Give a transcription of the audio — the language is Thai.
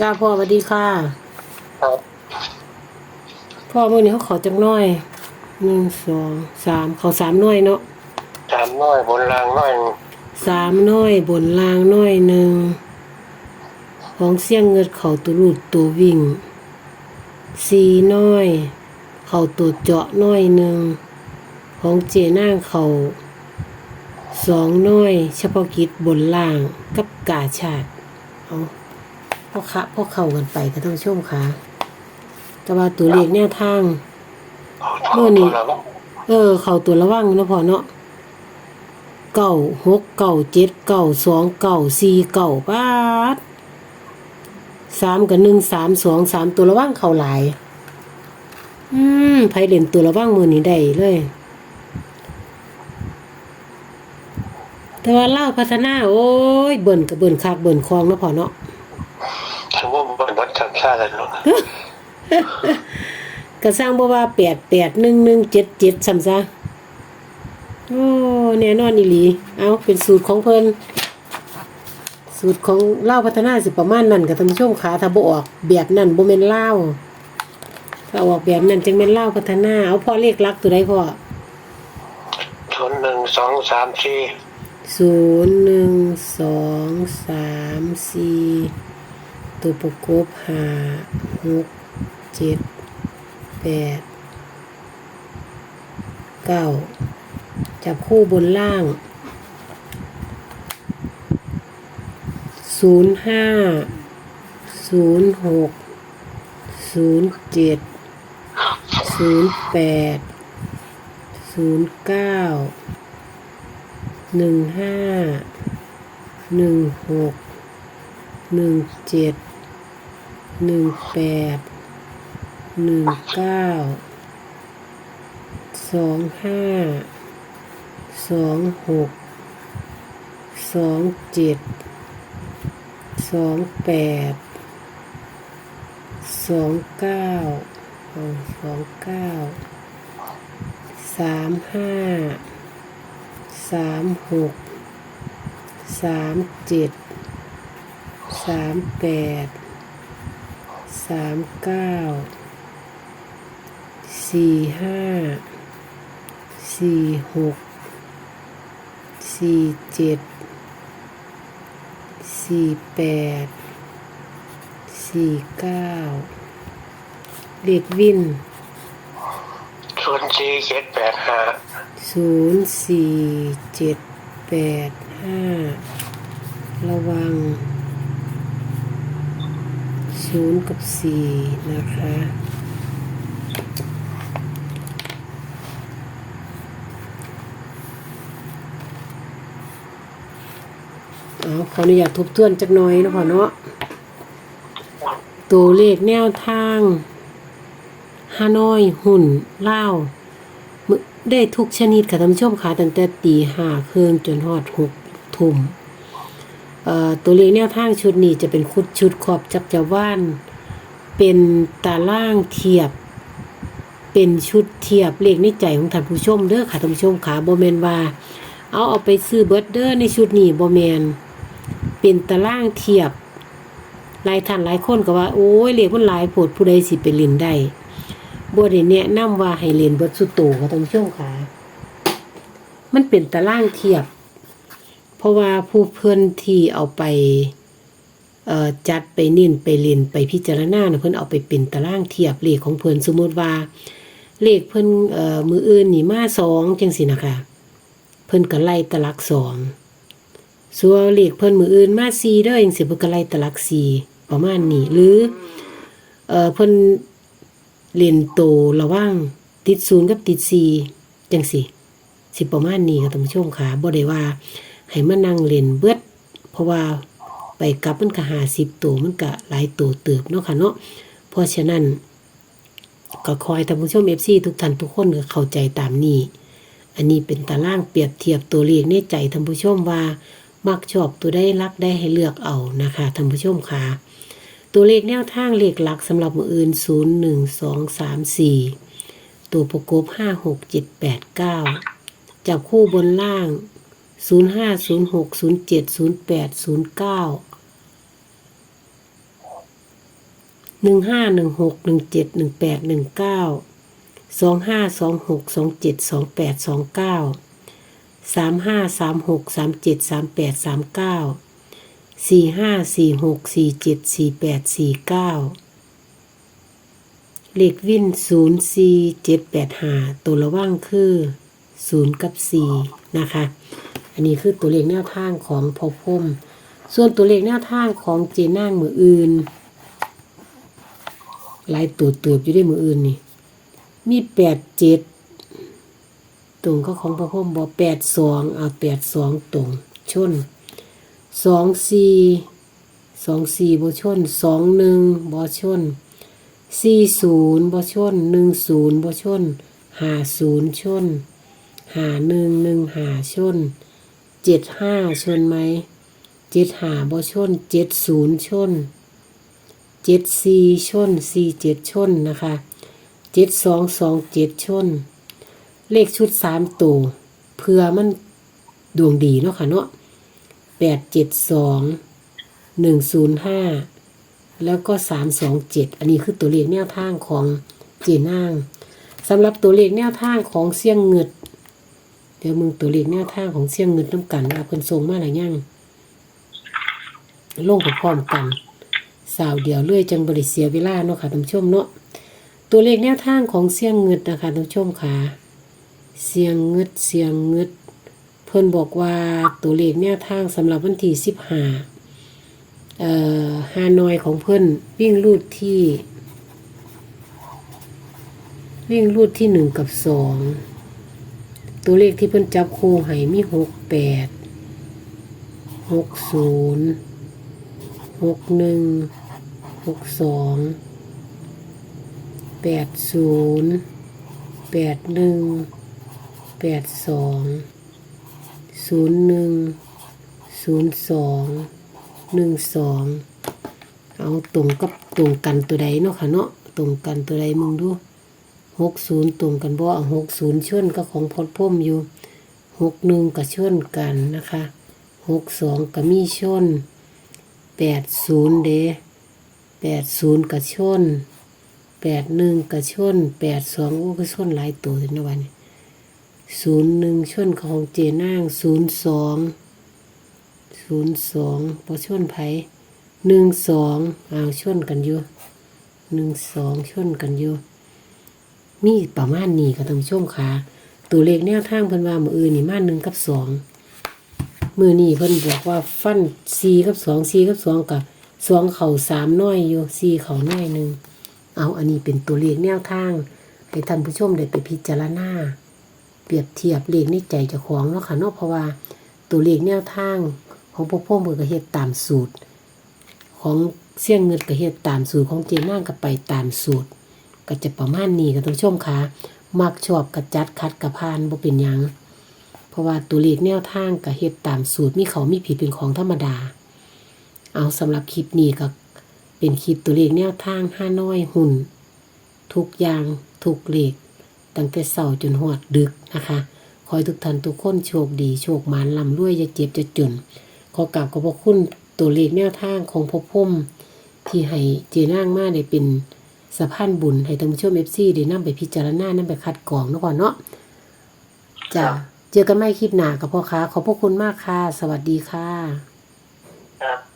จ้าพ่อสวัสดีค่ะ ครับพ่อมื่อนี้เขาขอจักหน้อยหนึ่งสองสามเขาสามหน้อยเนาะสามน้อยบนรางน้อยหนึ่งสามหน้อยบนล่างหน้อยหนึ่งของเสียงเงิดเขาตัวรูดตัววิ่งสี่น้อย เขาตัวเจาะน้อยหนึ่งของเจนางเขาสองน้อย เฉพาะกิจบนล่างกับกาชาดเอา พ่อคะพ่อเข้ากันไปก็ต้องชมค่ะแต่ว่าตัวเลขแนวทางเมื่อนี้ตัวละว่าเออ เขาตัวระวังเนาะพ่อเนาะเก่าหกเก่าเจ็ดเก่าสองเก่าสี่เก่าปาดสามกับหนึ่งสามสองสามตัวระวังเขาหลาย อืมไผเล่นตัวระวังมือนี้ได้เลยแต่ว่าเล่าวพัฒนา โอ้ยเบิ่นกับเบิ่นคากเบิ่นคลองเนาะพ่อเนาะถือว่าบนวั ดทำชาติเลยเนาะก็สร้างบ่ว่าแปดแปดหนึ่งหนึ่งเจ็ดเจ็ดซ้ำซะโอ้แน่นอนอีหลี เอาเป็นสูตรของเพิ่นสูตรของเล่าวพัฒนาสิประมาณนั้นกับท่านผู้ชมขาถ้าบ่ออกแบบนั้นบ่แม่นเล่าวถ้าออกแบบนั้นจึงแม่นเล่าวพัฒนา เอาพ่อเลขลักตัวใดพ่อศูนย์หนึ่งสองสามสี่ศูนย์หนึ่งสองสามสี่ ตัวประกบห้าหกเจ็ดแปดเก้าจับคู่บนล่างศูนย์ห้าศูนย์หกศูนย์เจ็ดศูนย์แปดศูนย์เก้าหนึ่งห้าหนึ่งหก หนึ่งเจ็ดหนึ่งแปดหนึ่งเก้าสองห้าสองหกสองเจ็ดสองแปดสองเก้าเอาสองเก้าสามห้าสามหกสามเจ็ด สามแปดสามเก้าสี่ห้าสี่หกสี่เจ็ดสี่แปดสี่เก้าเด็กวินศูนย์สี่เจ็ดแปดห้าศูนย์สี่เจ็ดแปดห้าระวัง ศูนย์กับสี่นะคะเอาขออนุญาตทบทวนจักหน่อยนะพ่อเนาะตัวเลขแนวทางฮานอย หุ่นเล่าได้ทุกชนิดค่ะท่านผู้ชมค่ะตั้งแต่ตีห้าครึ่งจนฮอดหกทุ่ม ตัวเลขแนวทางชุดนี้จะเป็นคุดชุดขอบจับจะว่าน เป็นตารางเทียบ เป็นชุดเทียบเลขในใจของท่านผู้ชมเด้อค่ะท่านผู้ชมค่ะบ่แม่นว่าเอาเอาไปซื้อเบิดเด้อในชุดนี้บ่แม่นเป็นตารางเทียบหลายท่านหลายคนก็ว่าโอ้ยเลขมันหลายโพดผู้ใดสิไปเล่นได้บ่ได้แนะนำว่าให้เรียนเบิดสุดโตค่ะท่านผู้ชมค่ะมันเป็นตารางเทียบ เพราะว่าผู้เพิ่อนที่เอาไปจัดไปเน้นไปเรียนไปพิจารณาเพิ่อนเอาไปเป็นตารางเทียบเลขของเพิ่อนสมมุติว่า เลขเพิ่อ่อมืออื่นนี่มาสองจังซี่นะคะ เพิ่อนก็ไล่ตลักสองส่วนเลขเพิ่อนมืออื่นมา4เด้อจังซี่เพิ่อนก็ไล่ตลักสี่ประมาณนี้หรือเอ่อพิ่นเล่นโตระว่างติดศูนย์กับติดสี่จังสิสิประมาณนี้ค่ะท่านผู้ชมค่ะบ่ได้ว่า ให้มานั่งเล่นเบิด เพราะว่าไปกลับมันก็หาสิบตัวมันก็หลายตัวเติบเนาะค่ะเนาะเพราะฉะนั้น ก็คอยท่านผู้ชม FC ทุกท่านทุกคนก็เข้าใจตามนี้ อันนี้เป็นตารางเปรียบเทียบตัวเลขในใจท่านผู้ชมว่ามักชอบตัวได้รักได้ให้เลือกเอานะคะท่านผู้ชมค่ะตัวเลขแนวทางเลขหลักสำหรับมืออื่น 0 1 2 3 4 ตัวประกบ 5 6 7 8 9จับคู่บนล่าง 0 5 0 6 0 7 0 8 0 9หกศูนย์เจ็ดศูนย์แปดศูนย์เก้าหนึ่งห้าหนึ่งหกหนึ่งเจ็ดหนึ่งแปดหนึ่งเก้าสองห้าสองหกสองเจ็ดสองแปดสองเก้าสามห้าสามหกสามเจ็ดสามแปดสามเก้าสี่ห้าสี่หกสี่เจ็ดสี่แปดสี่เก้าเลขวินศูนย์สี่เจ็ดแปดหาตัวระว่างคือศูนย์กับสี่นะคะ อันนี้คือตัวเลขแนวทางของพอพมส่วนตัวเลขแนวทางของเจนางมืออื่นลายตัวเติบอยู่ได้มืออื่นนี่ มีแปดเจ็ดตรงก็ของพระพรหมบอกแปดสองเอาแปดสองตรงชนสองสี่สองสี่บอชนสองหนึ่งบอชนสี่ศูนย์บอชนหนึ่งศูนย์บอชนห้าศูนย์ชนหาหนึ่งหนึ่งหาชน เจ็ดห้าชนไหมเจ็ดห้าบชนเจ็ดศูนย์ชนเจ็ดสี่ชนสี่เจ็ดชนนะคะเจ็ดสองสองเจ็ดชน เลขชุดสามตัวเพื่อมันดวงดีเนาะค่ะเนาะแปดเจ็ดสองหนึ่งศูนย์ห้าแล้วก็สามสองเจ็ดอันนี้คือตัวเลขแนวทางของเจนางสำหรับตัวเลขแนวทางของเสี่ยงเงิด เดี๋ยวมึงตัวเลขแนวทาของเสี่ยงเงิดน้ำกันว่าเพิ่นส่งมาหรือยังลงไปพร้อมกันสาวเดียวเลื่อยจังบริเสียเวลาเนาะค่ะท่านผู้ชมเนาะตัวเลขแนวทางของเสียงเงิดนะคะท่านผู้ชมค่ะเสียงเงิดเสียงเงิดเพิ่นบอกว่าตัวเลขแนวทางสำหรับวันที่สิบห้าเอ่อฮานอยของเพิ่นวิ่งรูดที่ วิ่งรูดที่หนึ่งกับสอง ตัวเลขที่เพิ่นจับคู่ให้มีหกแปดหกศูนย์หกหนึ่งหกสองแปดศูนย์แปดหนึ่งแปดสองศูนย์หนึ่งศูนย์สองหนึ่งสองเอาตรงกับตรงกันตัวใดเนาะค่ะเนาะตรงกันตัวใดมึงดู หกศูนย์ตรงกันบ่หกศูนย์ชนก็ของพอดพ่มอยู่หกหนึ่งก็ชนกันนะคะหกสองก็มีชนแปดศูนย์เดแปดศูนย์กระชนแปดหนึ่งกระชนแปดสองโอ้ก็ชนหลายตัวเลยนวันศูนย์หนึ่งชนของเจนางศูนย์สองศูนย์สองพอชนไผหนึ่งสองอ้าวชนกันอยู่หนึ่งสองชนกันอยู่ มีประมาณนี้ก็ต้องชมค่ะ ตัวเลขแนวทางเพิ่นว่ามืออื่นนี่มาหนึ่งกับสองมือนี่เพิ่นบอกว่าฟันซีกับสองซีกับสองกับสองเข่าสามน้อยอยู่ซีเข่าน้อยหนึ่งเอาอันนี้เป็นตัวเลขแนวทางให้ท่านผู้ชมได้ไปพิจารณาเปรียบเทียบเลขในใจเจ้าของเนาะค่ะเนาะเพราะว่าตัวเลขแนวทางของพวกพ่อมือก็เฮ็ดตามสูตร ของเสี่ยงเงินก็เฮ็ดตามสูตรของเจน่างก็ไปตามสูตร ก็จะประมาณนี้ก็ต้องชมค่ะมักชอบกระจัดคัดกระพานบ่เป็นหยังเพราะว่าตัวเลขแนวทางกับเฮ็ดตามสูตรมีเขามีผิดเป็นของธรรมดา เอาสำหรับคลิปนี้ก็เป็นคลิปตัวเลขแนวทางห้าน้อยหุ่น ทุกอย่างทุกเลขตั้งแต่เสาจนหอดดึกนะคะขอให้ทุกท่านทุกคนโชคดีโชคหมานลำรวยอย่าเจ็บจะจน ขอกราบขอบพระคุณตัวเลขแนวทางของพอพุ่มที่ให้เจนางมาได้เป็น สะพานบุญให้ท่านผู้ชมเอฟซีได้นำไปพิจารณานำไปคัดกรองเนาะก่อนเนาะจ้ะเจอกันไม่คลิปหนากับพ่อค้าขอบพระคุณมากค่ะ สวัสดีค่ะ ครับ